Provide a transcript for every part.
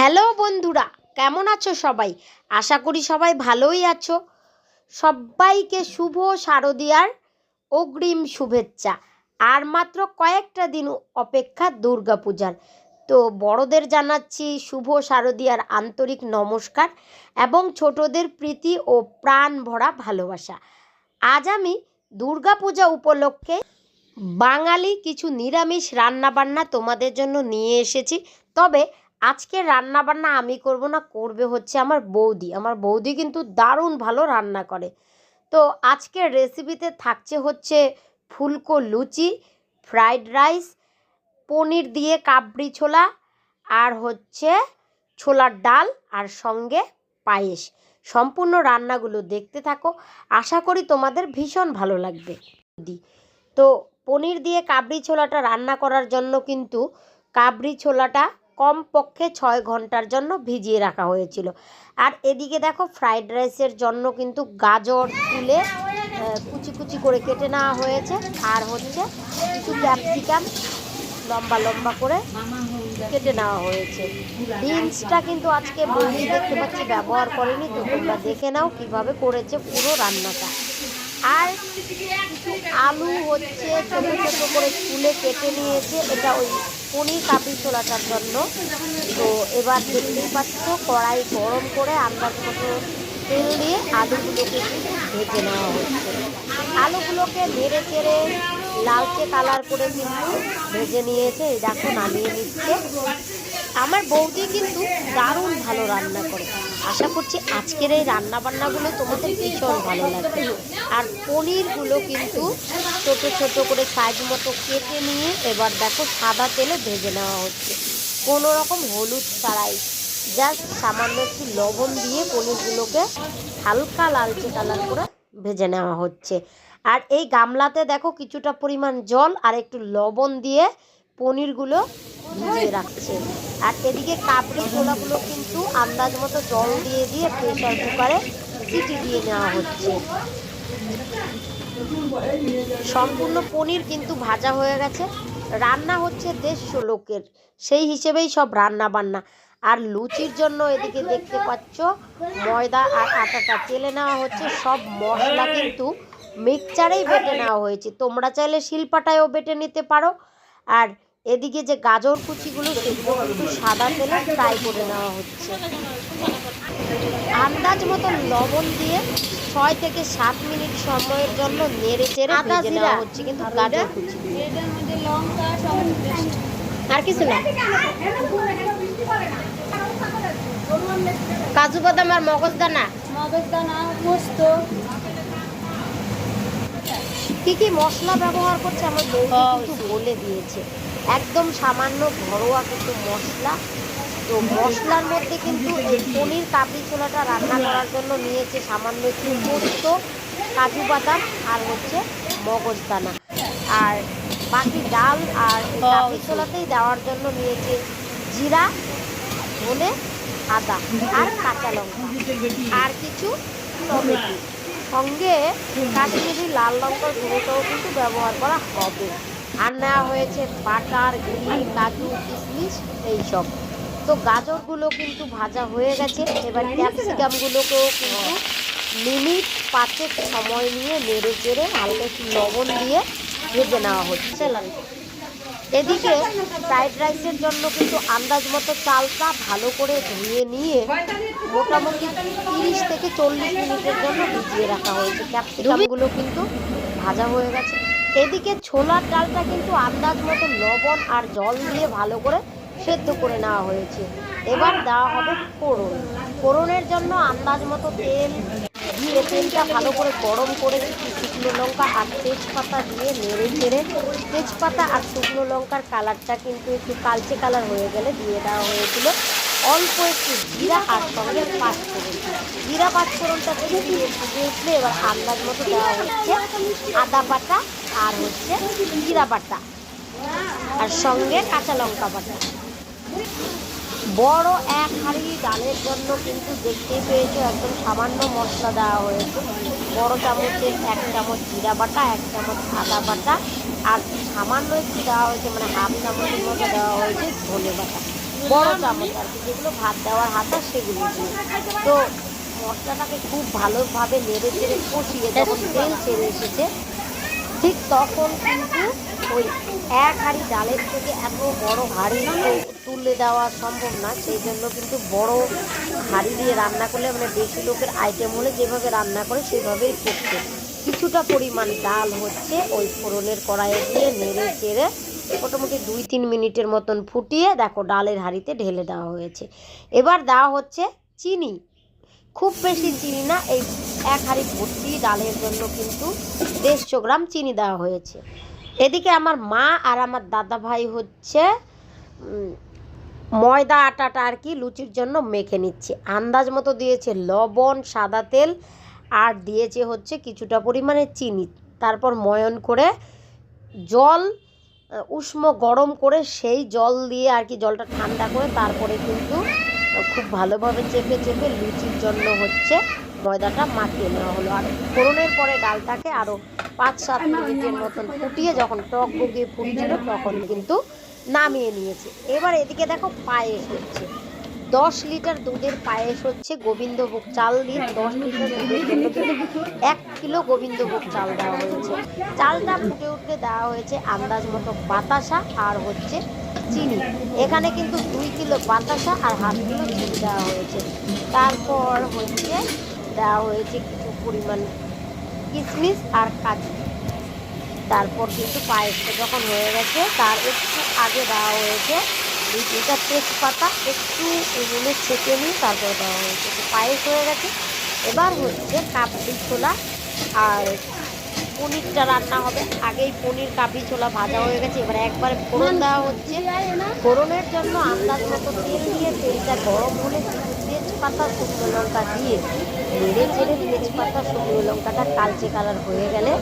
Hello বন্ধুরা, কেমন আছো সবাই? আশা করি সবাই ভালোই আছো। সবাইকে শুভ শারদীয়ার অগ্রিম শুভেচ্ছা। আর মাত্র কয়েকটা দিন অপেক্ষা দুর্গাপূজার। তো বড়দের জানাচ্ছি শুভ শারদীয়ার আন্তরিক নমস্কার এবং ছোটদের প্রীতি ও প্রাণ ভরা ভালোবাসা। আজ আমি দুর্গাপূজা উপলক্ষে বাঙালি কিছু নিরামিষ রান্নাবান্না তোমাদের জন্য নিয়ে এসেছি। তবে আজকে রান্না বান্না আমি করব না, করবে হচ্ছে আমার বৌদি। আমার বৌদি কিন্তু দারুণ ভালো রান্না করে। তো আজকের রেসিপিতে থাকছে হচ্ছে ফুলকো লুচি ফ্রাইড রাইস পনির দিয়ে কাবড়ি ছোলা আর হচ্ছে ছোলার ডাল আর সঙ্গে পায়েস। সম্পূর্ণ রান্নাগুলো দেখতে থাকো। আশা করি তোমাদের ভীষণ ভালো লাগবে। তো পনির দিয়ে কাবড়ি ছোলাটা রান্না করার জন্য কিন্তু কাবড়ি ছোলাটা কমপক্ষে ছয় ঘণ্টার জন্য ভিজিয়ে রাখা হয়েছিল। আর এদিকে দেখো, ফ্রাইড রাইসের জন্য কিন্তু গাজর তুলে কুচি কুচি করে কেটে নেওয়া হয়েছে। আর হচ্ছে কিছু ক্যাপসিকাম লম্বা লম্বা করে কেটে নেওয়া হয়েছে। বিনসটা কিন্তু আজকে বৌদি দেখতে পাচ্ছি, ব্যবহার করেনি, তো তোমরা দেখে নাও কীভাবে করেছে পুরো রান্নাটা। আর আলু হচ্ছে ছোট ছোট করে ফুলে কেটে নিয়েছে, এটা ওই পনির কাবলি ছোলাটার জন্য। তো এবার দেখতেই পাচ্ছ, কড়াই গরম করে আন্দাজ মতো তেল দিয়ে আলুগুলোকে ভেজে নেওয়া হচ্ছে। আলুগুলোকে নেড়ে চেড়ে লালচে কালার করে কিন্তু ভেজে নিয়েছে। এই দেখো নামিয়ে নিচ্ছে। আমার বৌদি কিন্তু দারুণ ভালো রান্না করে। আশা করছি আজকের এই রান্না বান্নাগুলো তোমাদের ভীষণ ভালো লাগবে। আর পনিরগুলো কিন্তু ছোট ছোট করে সাইজ মতো কেটে নিয়ে এবার দেখো সাদা তেলে ভেজে নেওয়া হচ্ছে। কোনো রকম হলুদ ছাড়াই। জাস্ট সামান্য একটু লবণ দিয়ে পনিরগুলোকে হালকা লালচে কালার করে ভেজে নেওয়া হচ্ছে। আর এই গামলাতে দেখো কিছুটা পরিমাণ জল আর একটু লবণ দিয়ে পনিরগুলো ভিজিয়ে রাখছে। আর এদিকে কাবড়ি ছোলাগুলো কিন্তু আন্দাজ মতো জল দিয়ে দিয়ে প্রেশার কুকারে সিটি দিয়ে নেওয়া হচ্ছে। সম্পূর্ণ পনির কিন্তু ভাজা হয়ে গেছে। রান্না হচ্ছে দেড়শো লোকের। সেই হিসেবেই সব রান্না বান্না আর লুচির জন্য এদিকে দেখতে পাচ্ছ, ময়দা আর আটাটা তেলে নেওয়া হচ্ছে। সব মশলা কিন্তু মিক্সচারেই বেটে নেওয়া হয়েছে। তোমরা চাইলে শিলপাটায়ও বেটে নিতে পারো। আর এদিকে যে গাজর কুচিগুলো সেগুলো কিন্তু সাদা তেলে ফ্রাই করে নেওয়া হচ্ছে। আন্দাজ মতো লবণ দিয়ে ছয় থেকে সাত মিনিট সময়ের জন্য নেড়ে চেড়ে ভেজে নেওয়া হচ্ছে কিন্তু গাজর কুচি। আর কিছু না। কাজু বাদাম আর মগজদানা মগজদানা পোস্ত। কি কি মশলা ব্যবহার করছে আমার বলে দিয়েছে। একদম সামান্য ঘরোয়া কিছু মশলা। তো মশলার মধ্যে কিন্তু এই পনির কাবলি ছোলাটা রান্না করার জন্য নিয়েছে সামান্য একটু পোস্ত কাজু বাদাম আর হচ্ছে মগজদানা আর বাকি ডাল আর কাবলি ছোলাতেই দেওয়ার জন্য নিয়েছে জিরা ধনে আদা আর কাঁচা লঙ্কা। আর কিছু টমেটো। সঙ্গে কাশ্মীরি লাল লঙ্কার গুঁড়োটাও কিন্তু ব্যবহার করা হবে। আর নেওয়া হয়েছে বাটার ঘি কাজু কিশমিশ এইসব। তো গাজরগুলো কিন্তু ভাজা হয়ে গেছে। এবার ক্যাপসিকামগুলোকেও কিন্তু মিনিট পাঁচেক সময় নিয়ে নেড়ে চেড়ে হালকা একটু লবণ দিয়ে ভেজে নেওয়া হচ্ছে। এদিকে ফ্রাইড রাইসের জন্য কিন্তু আন্দাজ মতো চালটা ভালো করে ধুয়ে নিয়ে মোটামুটি তিরিশ থেকে চল্লিশ মিনিটের জন্য ভিজিয়ে রাখা হয়েছে। ক্যাপসিকামগুলো কিন্তু ভাজা হয়ে গেছে। এদিকে ছোলার ডালটা কিন্তু আন্দাজ মতো লবণ আর জল দিয়ে ভালো করে সেদ্ধ করে নেওয়া হয়েছে। এবার দেওয়া হবে ফোড়ন। ফোড়নের জন্য আন্দাজ মতো তেল দিয়ে তেলটা ভালো করে গরম করে শুকনো লঙ্কা আর তেজপাতা দিয়ে নেড়ে চেড়ে তেজপাতা আর শুকনো লঙ্কার কালারটা কিন্তু একটু কালচে কালার হয়ে গেলে দিয়ে দেওয়া হয়েছিল। অল্প একটু জিরা আর সঙ্গে পাঁচফোড়ন। জিরা পাঁচফোড়নটা দিয়ে উঠলে এবার আন্দাজ মতো দেওয়া হচ্ছে। আদা বাটা আর হচ্ছে জিরা বাটা। আর সঙ্গে কাঁচা লঙ্কা বাটা। বড় এক হাঁড়ি ডালের জন্য কিন্তু দেখতেই পেয়েছ একদম সামান্য মশলা দেওয়া হয়েছে। বড় চামচের এক চামচ জিরা বাটা, এক চামচ আদা বাটা, আর সামান্য একটু দেওয়া হয়েছে মানে হাফ চামচের মতো দেওয়া হয়েছে ধনে বাটা। বড় চামচ আর কি, যেগুলো ভাত দেওয়ার হাতা সেগুলো তো মশলাটাকে খুব ভালোভাবে নেড়ে চেড়ে কষিয়ে যখন তেল ছেড়ে এসেছে। ঠিক তখন কিন্তু ওই এক হাঁড়ি ডালের থেকে এত বড় হাঁড়ি তুলে দেওয়া সম্ভব না। সেই জন্য কিন্তু বড় হাঁড়ি দিয়ে রান্না করলে মানে বেশি লোকের আইটেম হলে যেভাবে রান্না করে সেভাবেই করছে কিছুটা পরিমাণ ডাল হচ্ছে ওই ফোড়নের কড়াইয়ে দিয়ে নেড়ে চেড়ে মোটামুটি দুই তিন মিনিটের মতন ফুটিয়ে দেখো ডালের হাঁড়িতে ঢেলে দেওয়া হয়েছে। এবার দেওয়া হচ্ছে চিনি। খুব বেশি চিনি না, এই এক হাঁড়ি ভর্তি ডালের জন্য কিন্তু দেড়শো গ্রাম চিনি দেওয়া হয়েছে। এদিকে আমার মা আর আমার দাদা ভাই হচ্ছে ময়দা আটাটা আর কি লুচির জন্য মেখে নিচ্ছে। আন্দাজ মতো দিয়েছে লবণ, সাদা তেল, আর দিয়েছে হচ্ছে কিছুটা পরিমাণে চিনি। তারপর ময়ন করে জল উষ্ণ গরম করে সেই জল দিয়ে আর কি জলটা ঠান্ডা করে তারপরে কিন্তু খুব ভালোভাবে চেপে চেপে লুচির জন্য হচ্ছে ময়দাটা মাখিয়ে নেওয়া হলো। আর ফোড়নের পরে ডালটাকে আরও পাঁচ, সাত মিনিটের মতন ফুটিয়ে যখন টক বগিয়ে ফুটছিল তখন কিন্তু নামিয়ে নিয়েছে। এবার এদিকে দেখো পায়েস হচ্ছে। দশ লিটার দুধের পায়েস হচ্ছে গোবিন্দভোগ চাল দিয়ে। দশ লিটার দুধের এক কিলো গোবিন্দভোগ চাল দেওয়া হয়েছে। চালটা ফুটে উঠতে দেওয়া হয়েছে আন্দাজ মতো বাতাসা আর হচ্ছে চিনি। এখানে কিন্তু দুই কিলো বাতাসা আর হাফ কিলো চিনি দেওয়া হয়েছে। তারপর হচ্ছে দেওয়া হয়েছে কিছু পরিমাণ কিশমিশ আর কাজু। তারপর কিন্তু পায়েসটা যখন হয়ে গেছে, তার একটু আগে দেওয়া হয়েছে দুই তিনটা তেজপাতা, একটু উনুনে ছেঁকে নিয়ে তারপর দেওয়া হয়েছে। পায়েস হয়ে গেছে। এবার হচ্ছে কাবলি ছোলা আর পনিরটা রান্না হবে। আগেই পনির কাবলি ছোলা ভাজা হয়ে গেছে। এবার একবার ফোড়ন দেওয়া হচ্ছে। ফোড়নের জন্য আন্দাজ মতো তেল দিয়ে তেলটা গরম হলে তেজপাতা, শুকনো লঙ্কা দিয়ে নেড়ে চেড়ে তেজপাতা শুকনো লঙ্কাটা কালচে কালার হয়ে গেলে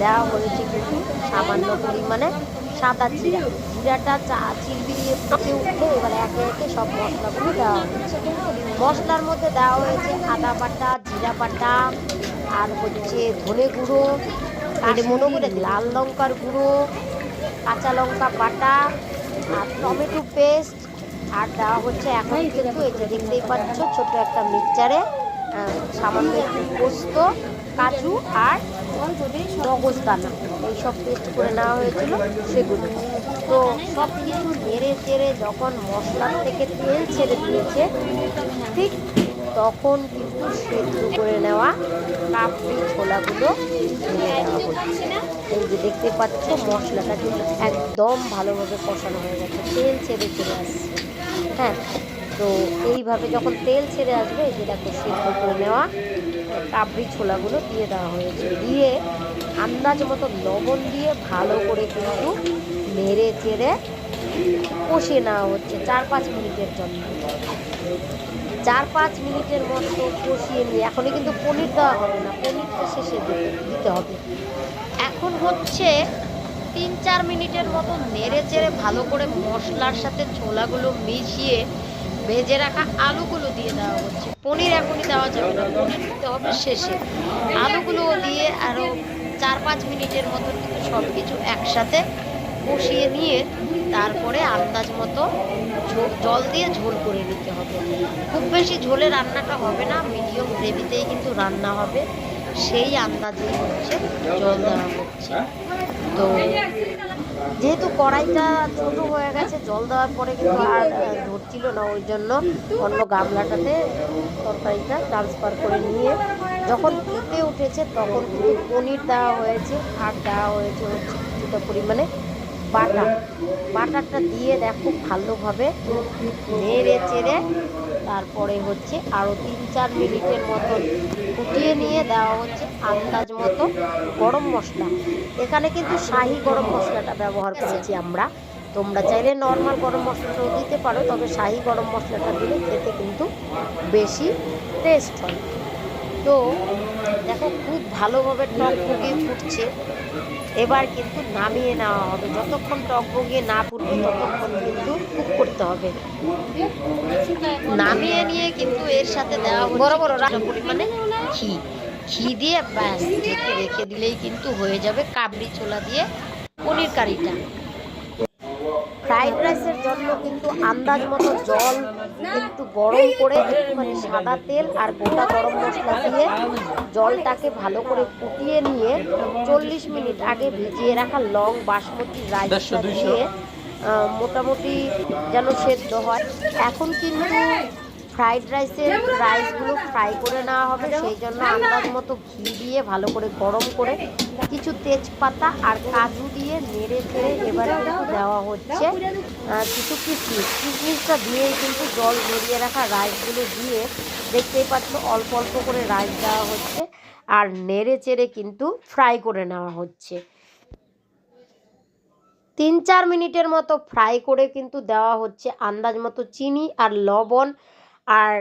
দেওয়া হয়েছে কিন্তু সামান্য পরিমাণে সাদা জিরা। জিরাটা চা চিরবি দিয়ে ফুটে উঠলে এবার একে একে সব মশলাগুলো দেওয়া হয়েছে। মশলার মধ্যে দেওয়া হয়েছে আদা বাটা জিরা বাটা আর হচ্ছে ধনে গুঁড়ো আর মনে করে লাল লঙ্কার গুঁড়ো কাঁচা লঙ্কা বাটা আর টমেটো পেস্ট। আর দেওয়া হচ্ছে এখন কিন্তু এই যে দেখতেই পাচ্ছ ছোট একটা মিক্সচারে সামান্য একটু পোস্ত, কাজু আর মগজ দানা এইসব পেস্ট করে নেওয়া হয়েছিল সেগুলো। তো সব কিছু নেড়ে চেড়ে যখন মশলার থেকে তেল ছেড়ে দিয়েছে, ঠিক তখন কিন্তু সেদ্ধ করে নেওয়া কাপড়ি ছোলাগুলো এই যে দেখতে পাচ্ছ, মশলাটা কিন্তু একদম ভালোভাবে কষানো হয়ে গেছে, তেল ছেড়ে চলে আসছে। হ্যাঁ তো এইভাবে যখন তেল ছেড়ে আসবে যে দেখো সিদ্ধ করে নেওয়া, কাবরি ছোলাগুলো দিয়ে দেওয়া হয়েছে। দিয়ে আন্দাজ মতো লবণ দিয়ে ভালো করে কিন্তু নেড়ে চেড়ে কষিয়ে নেওয়া হচ্ছে চার পাঁচ মিনিটের জন্য। চার পাঁচ মিনিটের মতো কষিয়ে নিয়ে, এখনই কিন্তু পনির দেওয়া হবে না, পনিরটা শেষে দিতে হবে। এখন হচ্ছে তিন চার মিনিটের মতো নেড়ে চেড়ে ভালো করে মশলার সাথে ছোলাগুলো মিশিয়ে ভেজে রাখা আলুগুলো দিয়ে দেওয়া হচ্ছে। পনির এখনই দেওয়া যাবে না, পনির দিতে হবে শেষে। আলুগুলো দিয়ে আরও চার পাঁচ মিনিটের মতো কিন্তু সব কিছু একসাথে কষিয়ে নিয়ে তারপরে আন্দাজ মতো জল দিয়ে ঝোল করে নিতে হবে। খুব বেশি ঝোলে রান্নাটা হবে না, মিডিয়াম গ্রেভিতেই কিন্তু রান্না হবে। সেই আন্দাজে হচ্ছে, জল দেওয়া হচ্ছে। তো যেহেতু কড়াইটা ছোট হয়ে গেছে, জল দেওয়ার পরে কিন্তু আর ধরছিল না, ওই জন্য অন্য গামলাটাতে তরকারিটা ট্রান্সফার করে নিয়ে যখন ফুটে উঠেছে তখন কিন্তু পনির দেওয়া হয়েছে, আর দেওয়া হয়েছে হচ্ছে কিছুটা পরিমাণে বাটার। বাটারটা দিয়ে দেখো ভালোভাবে নেড়ে চেড়ে তারপরে হচ্ছে আরও তিন চার মিনিটের মতো ফুটিয়ে নিয়ে দেওয়া হচ্ছে আন্দাজ মতো গরম মশলা। এখানে কিন্তু শাহি গরম মশলাটা ব্যবহার করেছি আমরা। তোমরা চাইলে নর্মাল গরম মশলাটাও দিতে পারো তবে শাহি গরম মশলাটা দিলে খেতে কিন্তু বেশি টেস্ট হয়। তো দেখো খুব ভালোভাবে টক বগিয়ে ফুটছে। এবার কিন্তু নামিয়ে নেওয়া হবে। যতক্ষণ টক বগিয়ে না ফুটবে ততক্ষণ কিন্তু কুক করতে হবে। নামিয়ে নিয়ে কিন্তু এর সাথে দেওয়া বড় বড় পরিমাণে ঘি। ঘি দিয়ে ব্যাস ঢেকে রেখে দিলেই কিন্তু হয়ে যাবে কাবলি ছোলা দিয়ে পনির কারিটা। কিন্তু আন্দাজ মতো জল একটু গরম করে একটুখানি সাদা তেল আর গোটা গরম মশলা দিয়ে জলটাকে ভালো করে ফুটিয়ে নিয়ে চল্লিশ মিনিট আগে ভিজিয়ে রাখা লং বাসমতি রাইসটা দিয়ে মোটামুটি যেন সেদ্ধ হয়। এখন কিন্তু ফ্রাইড রাইসের রাইসগুলো ফ্রাই করে নেওয়া হবে সেই জন্য আন্দাজ মতো ঘি দিয়ে ভালো করে গরম করে কিছু তেজপাতা আর কাজু দিয়ে নেড়ে চেড়ে এবারে কিন্তু দেওয়া হচ্ছে। কিছু কিশমিশ কিশমিশটা দিয়েই কিন্তু জল ঝরিয়ে রাখা রাইসগুলো দিয়ে দেখতেই পাচ্ছ অল্প অল্প করে রাইস দেওয়া হচ্ছে আর নেড়ে চেড়ে কিন্তু ফ্রাই করে নেওয়া হচ্ছে। তিন চার মিনিটের মতো ফ্রাই করে কিন্তু দেওয়া হচ্ছে। আন্দাজ মতো চিনি আর লবণ আর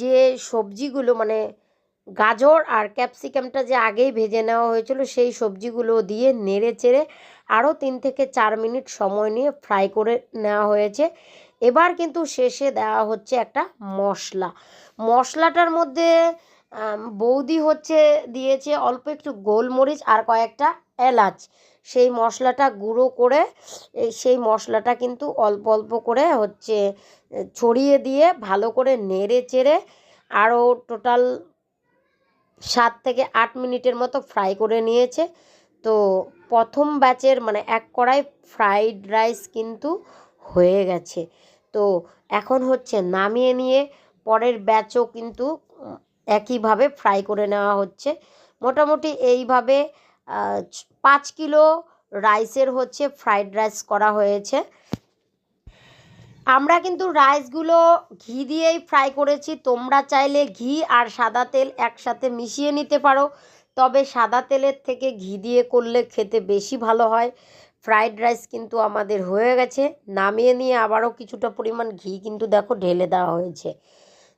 যে সবজিগুলো মানে গাজর আর ক্যাপসিকামটা যে আগেই ভেজে নেওয়া হয়েছিল, সেই সবজিগুলো দিয়ে নেড়ে চেড়ে আরও তিন থেকে চার মিনিট সময় নিয়ে ফ্রাই করে নেওয়া হয়েছে। এবার কিন্তু শেষে দেওয়া হচ্ছে একটা মশলা। মশলাটার মধ্যে বৌদি হচ্ছে দিয়েছে অল্প একটু গোলমরিচ আর কয়েকটা এলাচ। সেই মশলাটা গুঁড়ো করে সেই মশলাটা কিন্তু অল্প অল্প করে হচ্ছে ছড়িয়ে দিয়ে ভালো করে নেড়ে চেড়ে আরও টোটাল সাত থেকে আট মিনিটের মতো ফ্রাই করে নিয়েছে। তো প্রথম ব্যাচের মানে এক কড়াই ফ্রাইড রাইস কিন্তু হয়ে গেছে। তো এখন হচ্ছে নামিয়ে নিয়ে পরের ব্যাচও কিন্তু একইভাবে ফ্রাই করে নেওয়া হচ্ছে। মোটামুটি এইভাবে পাঁচ কিলো রাইসের হচ্ছে ফ্রাইড রাইস করা হয়েছে। আমরা কিন্তু রাইসগুলো ঘি দিয়েই ফ্রাই করেছি। তোমরা চাইলে ঘি আর সাদা তেল একসাথে মিশিয়ে নিতে পারো। তবে সাদা তেলের থেকে ঘি দিয়ে করলে খেতে বেশি ভালো হয়। ফ্রাইড রাইস কিন্তু আমাদের হয়ে গেছে। নামিয়ে নিয়ে আবারও কিছুটা পরিমাণ ঘি কিন্তু দেখো ঢেলে দেওয়া হয়েছে।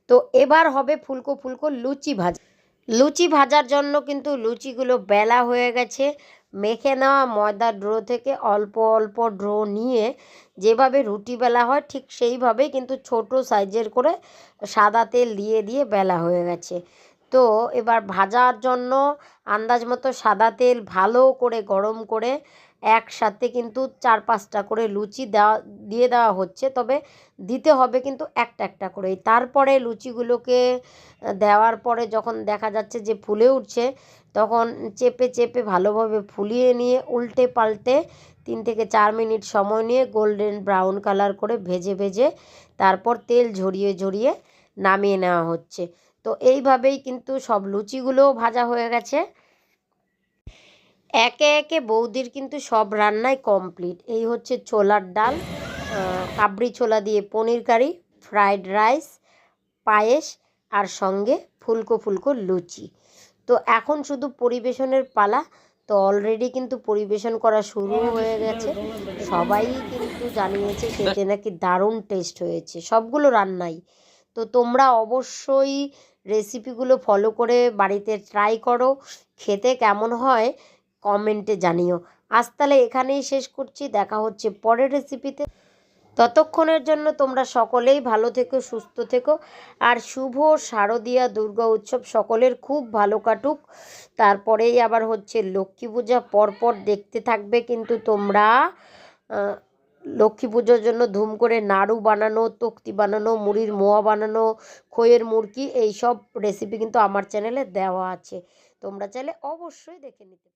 তো এবার হবে ফুলকো ফুলকো লুচি ভাজা। লুচি ভাজার জন্য কিন্তু লুচিগুলো বেলা হয়ে গেছে। মেখে নেওয়া ময়দার ড্রো থেকে অল্প অল্প ড্রো নিয়ে যেভাবে রুটি বেলা হয় ঠিক সেইভাবেই কিন্তু ছোট সাইজের করে সাদা তেল দিয়ে দিয়ে বেলা হয়ে গেছে। তো এবার ভাজার জন্য আন্দাজ মতো সাদা তেল ভালো করে, গরম করে একসাথে কিন্তু চার পাঁচটা করে লুচি দেওয়া, দিয়ে দেওয়া হচ্ছে। তবে দিতে হবে কিন্তু একটা একটা করেই। তারপরে লুচিগুলোকে দেওয়ার পরে যখন দেখা যাচ্ছে যে ফুলে উঠছে, তখন চেপে চেপে ভালোভাবে ফুলিয়ে নিয়ে উল্টে পাল্টে তিন থেকে চার মিনিট সময় নিয়ে গোল্ডেন ব্রাউন কালার করে ভেজে ভেজে তারপর তেল ঝরিয়ে ঝরিয়ে নামিয়ে নেওয়া হচ্ছে। তো এইভাবেই কিন্তু সব লুচিগুলোও ভাজা হয়ে গেছে। একে একে বৌদির কিন্তু সব রান্নাই কমপ্লিট এই হচ্ছে ছোলার ডাল কাবড়ি ছোলা দিয়ে পনির কারি ফ্রাইড রাইস পায়েস আর সঙ্গে ফুলকো ফুলকো লুচি। তো এখন শুধু পরিবেশনের পালা, তো অলরেডি কিন্তু পরিবেশন করা শুরু হয়ে গেছে। সবাই কিন্তু জানিয়েছে খেতে নাকি দারুণ টেস্ট হয়েছে। সবগুলো রান্নাই। তো তোমরা অবশ্যই রেসিপিগুলো ফলো করে বাড়িতে ট্রাই করো। খেতে কেমন হয় কমেন্টে জানিও। আজ তাহলে এখানেই শেষ করছি। দেখা হচ্ছে পরের রেসিপিতে ততক্ষণের জন্য তোমরা সকলেই ভালো থেকো, সুস্থ থেকো। আর শুভ শারদীয়া দুর্গা উৎসব সকলের খুব ভালো কাটুক। তারপরেই আবার হচ্ছে লক্ষ্মী পূজা। পরপর দেখতে থাকবে কিন্তু তোমরা লক্ষ্মী পুজোর জন্য ধুম করে নাড়ু বানানো, তক্তি বানানো, মুড়ির মোয়া বানানো, খইয়ের মুরকি এই সব রেসিপি কিন্তু আমার চ্যানেলে দেওয়া আছে। তোমরা চাইলে অবশ্যই দেখে নিতে